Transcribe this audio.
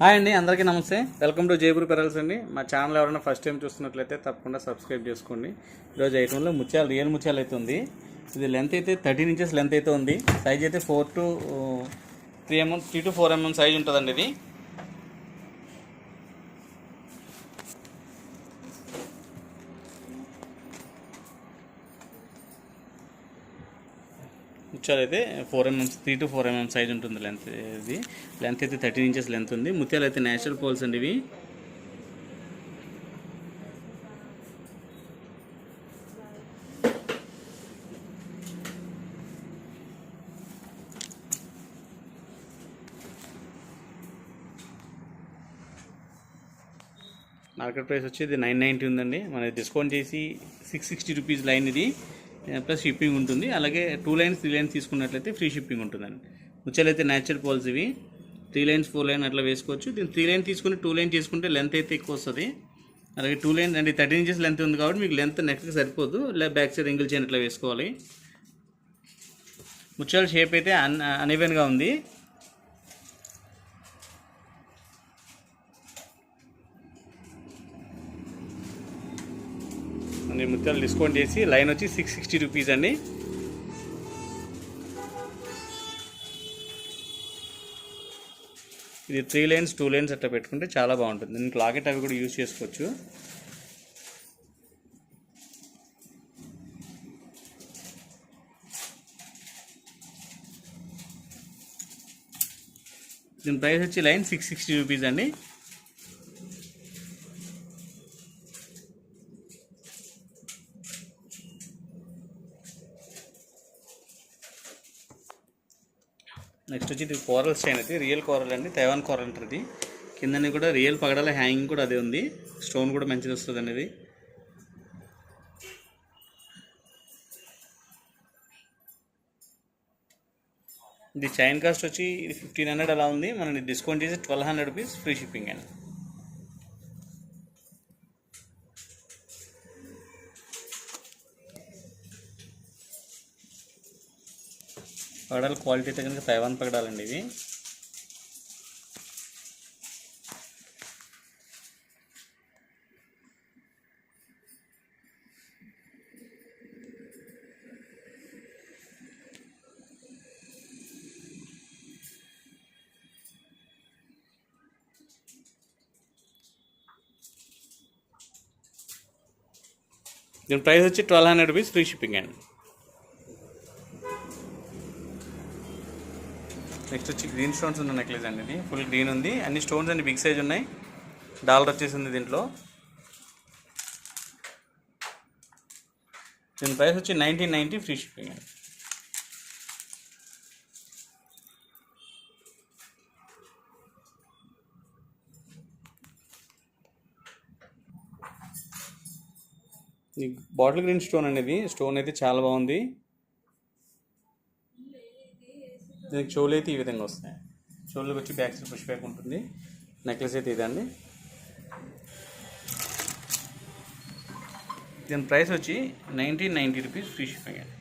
Hi అండి అందరికీ నమస్తే. వెల్కమ్ టు జైపూర్ పెరల్స్ అండి. మా ఛానల్ ఎవరైనా ఫస్ట్ టైం చూస్తున్నట్లయితే తప్పకుండా సబ్స్క్రైబ్ చేసుకోండి. ఈరోజు ఐటెంలో ముత్యాలు రియల్ ముత్యాలు అయితే ఉంది. ఇది లెంత్ అయితే థర్టీన్ ఇంచెస్ లెంత్ అయితే ఉంది. సైజ్ అయితే four two three mm three two four mm size ఉంటుందండి ఇది. ముత్యాలు అయితే four mm three two four mm size ఉంటుంది లెంత్ ఇది. లెంత్ అయితే థర్టీన్ ఇంచెస్ లెంత్ ఉంది. ముత్యాలు అయితే నేచురల్ పోల్స్ అండి ఇవి. మార్కెట్ ప్రైస్ వచ్చి ఇది నైన్ నైంటీ ఉందండి. మన డిస్కౌంట్ చేసి సిక్స్ సిక్స్టీ రూపీస్ లైన్ ఇది. ప్లస్ షిప్పింగ్ ఉంటుంది. అలాగే టూ లైన్స్ త్రీ లైన్స్ తీసుకున్నట్లయితే ఫ్రీ షిప్పింగ్ ఉంటుందండి. ముచ్చలు అయితే న్యాచురల్ పోల్స్ ఇవి. త్రీ లైన్స్ ఫోర్ లైన్ అట్లా వేసుకోవచ్చు. దీన్ని త్రీ లైన్ తీసుకుని టూ లైన్ చేసుకుంటే లెంత్ అయితే ఎక్కువ వస్తుంది. అలాగే టూ లైన్ అంటే థర్టీన్ ఇంచెస్ లెంత్ ఉంది కాబట్టి మీకు లెంత్ నెక్కి సరిపోదు. లేదా బ్యాక్ సైడ్ రింగిల్ చైన్ అట్లా వేసుకోవాలి. ముచ్చాల షేప్ అయితే అన్ అన్ఈవెన్గా ఉంది. అన్ని ముత్యాలు డిస్కౌంట్ చేసి లైన్ వచ్చి సిక్స్ సిక్స్టీ రూపీస్ అండి. ఇది త్రీ లైన్స్ టూ లైన్స్ అట్లా పెట్టుకుంటే చాలా బాగుంటుంది. దీనికి లాకెట్ అవి కూడా యూజ్ చేసుకోవచ్చు. దీని ప్రైస్ వచ్చి లైన్ సిక్స్ సిక్స్టీ రూపీస్ అండి. నెక్స్ట్ వచ్చి ఇది కోరల్ స్టైన్ అయితే రియల్ కోరల్ అండి తైవాన్ కోరల్ అంటారు ఇది కిందని కూడా రియల్ పగడాల హ్యాంగింగ్ కూడా అదే ఉంది. స్టోన్ కూడా మంచిది వస్తుంది అనేది. ఇది చైన్ కాస్ట్ వచ్చి ఇది ఫిఫ్టీన్ హండ్రెడ్ అలా ఉంది. మనం డిస్కౌంట్ చేసి twelve hundred rupees free shipping అండి. పగడాల క్వాలిటీ అయితే కనుక తైవాన్ పగడాలండి ఇవి. దీని ప్రైస్ వచ్చి twelve hundred rupees free shipping అండి. నెక్స్ట్ వచ్చి గ్రీన్ స్టోన్స్ ఉన్న నెక్లెస్ అండి ఇది. ఫుల్ గ్రీన్ ఉంది. అన్ని స్టోన్స్ అండి. బిగ్ సైజ్ ఉన్నాయి. డాలర్ వచ్చేసింది దీంట్లో. దీని ప్రైస్ వచ్చి నైన్టీన్ నైంటీ ఫ్రీ షిప్పింగ్ అండి. ఈ బాటిల్ గ్రీన్ స్టోన్ అనేది స్టోన్ అయితే చాలా బాగుంది. దీనికి చెవులు అయితే ఈ విధంగా వస్తాయి చెవులకు వచ్చి బ్యాక్ సైడ్ పుష్ బ్యాక్ ఉంటుంది. నెక్లెస్ అయితే ఇదండి దీని ప్రైస్ వచ్చి nineteen ninety rupees free shipping అండి.